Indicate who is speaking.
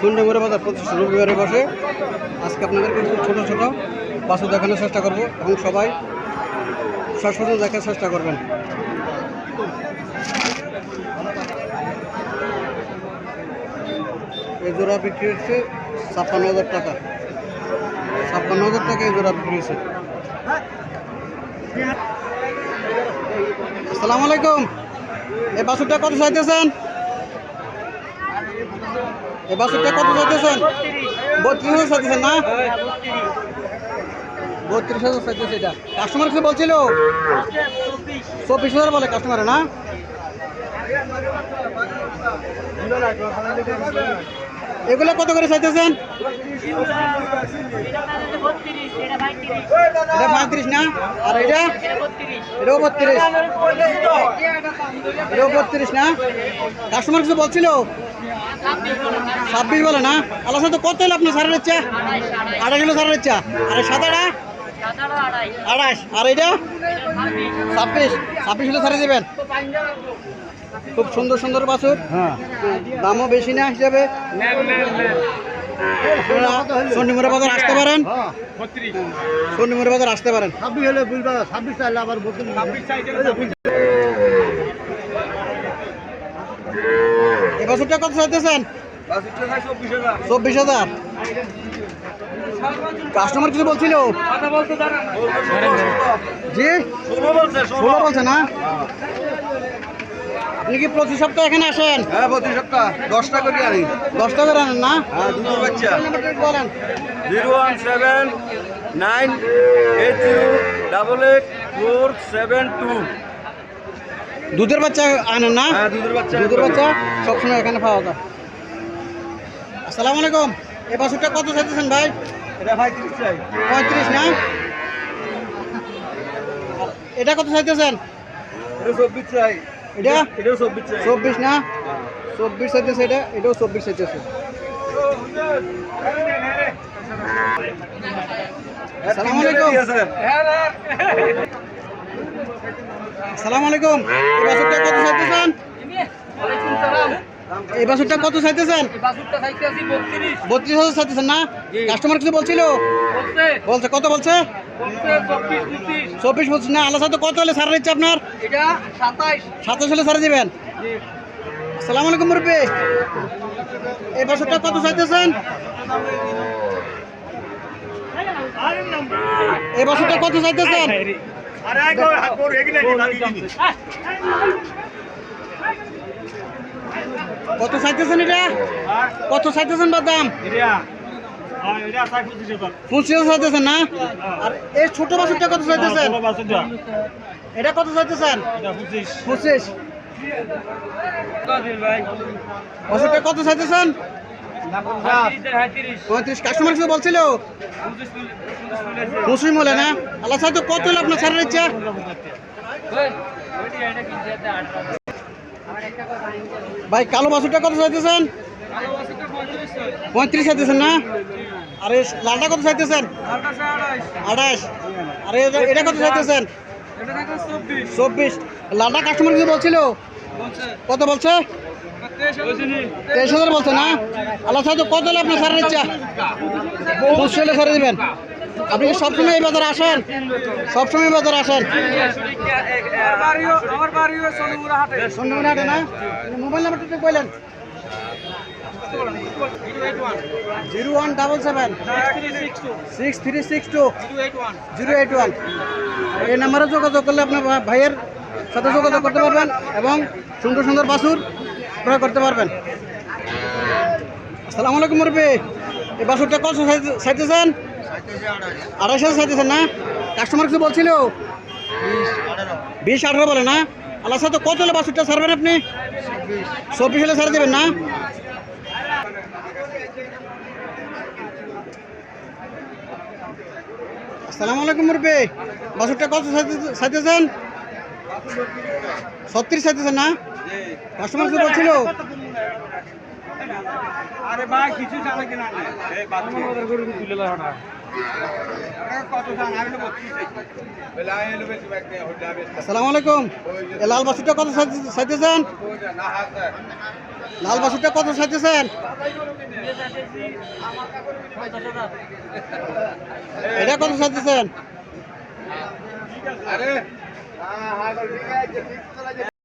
Speaker 1: সুন্দরবনের বাজার প্রতি রবিবারে বসে। আজকে আপনাদের খুব ছোটো ছোটো বাছুর দেখানোর চেষ্টা করব এবং সবাই সসজন দেখার চেষ্টা করবেন। এই জোড়া বিক্রি হচ্ছে ছাপ্পান্ন হাজার টাকা। ছাপ্পান্ন হাজার টাকা এই জোড়া বিক্রি হচ্ছে আসসালামু আলাইকুম। এই বাছুরটা কত চাইতেছেন? এই বাছুরটা কত চাইতেছেন? বত্রিশ হাজার চাইতেছেন না? বত্রিশ হাজার চাইতেছে এটা। কাস্টমার কিছু বলছিল? চব্বিশ হাজার বলে কাস্টমারে না? এগুলো কত করে চাইতেছেন? এটা না? আর বত্রিশ। বত্রিশ না? কিছু ছাব্বিশ বলে না? আল্লাহ তো কত হলো আপনার সারের ইচ্ছা আড়াই কিলো সারের ইচ্ছা আর সাদাটা? আড়াইশ আর এটা ছাব্বিশ। ছাব্বিশ কিলো সারে দেবেন। খুব সুন্দর সুন্দর বাছুর।
Speaker 2: হ্যাঁ।
Speaker 1: দামও বেশি না হিসাবে। বাজার আসতে পারেন। বাজার আসতে পারেন।
Speaker 2: ছাব্বিশ হলে বুঝবা ছাব্বিশ চাইলে আবার
Speaker 1: বছরটা কত চাইতেছেন? চব্বিশ হাজার। কাস্টমার কিছু বলছিল? জি? ষোলো বলছে না? আপনি কি প্রতি সপ্তাহে এখানে আসেন?
Speaker 2: হ্যাঁ প্রতি সপ্তাহ। দশটা করে আনি।
Speaker 1: দশটা করে আনেন না?
Speaker 2: হ্যাঁ দুটো বাচ্চা।
Speaker 1: বলেন।
Speaker 2: Zero one seven nine eight zero double eight four seven two.
Speaker 1: দুধের বাচ্চা আনেন না?
Speaker 2: হ্যাঁ দুধের বাচ্চা।
Speaker 1: দুধের বাচ্চা সবসময় এখানে পাওয়া যায়। আসসালামু আলাইকুম। এ বাছুরটা কত চাইতেছেন ভাই?
Speaker 2: এটা ভাই তিরিশ চাই।
Speaker 1: পঁয়ত্রিশ না? এটা কত চাইতেছেন?
Speaker 2: এটা চব্বিশ চাই।
Speaker 1: এটা?
Speaker 2: এটাও চব্বিশ
Speaker 1: না? চব্বিশ সাইজ এটা এটাও চব্বিশ চাইতেছে। আসসালামু আলাইকুম। আসসালামু আলাইকুম। বাছুরটা কত চাইতেছেন? এই বাছুরটা কত চাইতেছেন বত্রিশ হাজার চাইতেছেন না কাস্টমার কিছু বলছিল বলছে কত বলছে চব্বিশ বলছে না আল্লাহ সাথে কত হলে সারা দিচ্ছে আপনার সাতাশ হলে সারা দিবেন আসসালামু আলাইকুম মুরব্বী এই বছরটা কত চাইতেছেন এই বছরটা কত চাইতেছেন কত চাইতেছেন এটা? কত চাইতেছেন বা দাম? পঁচিশ চাইতেছেন না? আর এই ছোট বাছুরটা কত চাইতেছেন? এটা কত চাইতেছেন? পঁচিশ। বছরটা কত চাইতেছেন? পঁয়ত্রিশ। কাস্টমার কিছু বলছিল? পঁচিশ বলে না? আল্লাহ সাহেব কত হলো আপনার ছাড়ার ইচ্ছা? ভাই, কালো বাছুরটা কত চাইতেছেন? পঁয়ত্রিশ চাইতেছেন না? আর, লালটা কত চাইতেছেন? আঠাশ। আর, এটা- কত চাইতেছেন? চব্বিশ। লালটা কাস্টমার কিছু বলছিল? কত বলছে? তেইশ হাজার বলছে না? আল্লাহ সাহেব কত হলে আপনার ছাড়ার ইচ্ছা? পঁচিশ হলে ছেড়ে দেবেন। আপনি কি সবসময় এই বাজারে আসেন? সবসময় বাজারে আসেন? মোবাইল নাম্বারটা বললেন zero one double seven. Six three six two. Zero eight one. এই নাম্বারে যোগাযোগ করলে আপনার ভাইয়ের সাথে যোগাযোগ করতে পারবেন এবং সুন্দর সুন্দর বাছুর ক্রয় করতে পারবেন। আসসালামু আলাইকুম মুরব্বী, এই বাছুরটা কত চাইতে- চাইতেছেন আড়াইশ চাইতেছেন না? কাস্টমার কিছু বলছিল? বিশ, আঠারো বলে না? আল্লাহ সাথে কত হলে বাসুরটা ছাড়বেন আপনি? চব্বিশ হলে ছাড়ে দেবেন না? আসসালামু আলাইকুম মুরব্বী। বাসুরটা কত চাইতে- চাইতেছেন ছত্রিশ চাইতেছেন না? কাস্টমার কিছু বলছিল?
Speaker 3: আরে ভাই কিছু জানা কিনা
Speaker 1: আসসালামু আলাইকুম। লাল বাসুরটা কত চাইতেছেন লাল বাসুরটা কত চাইতেছেন এটা কত
Speaker 3: আরে আছে।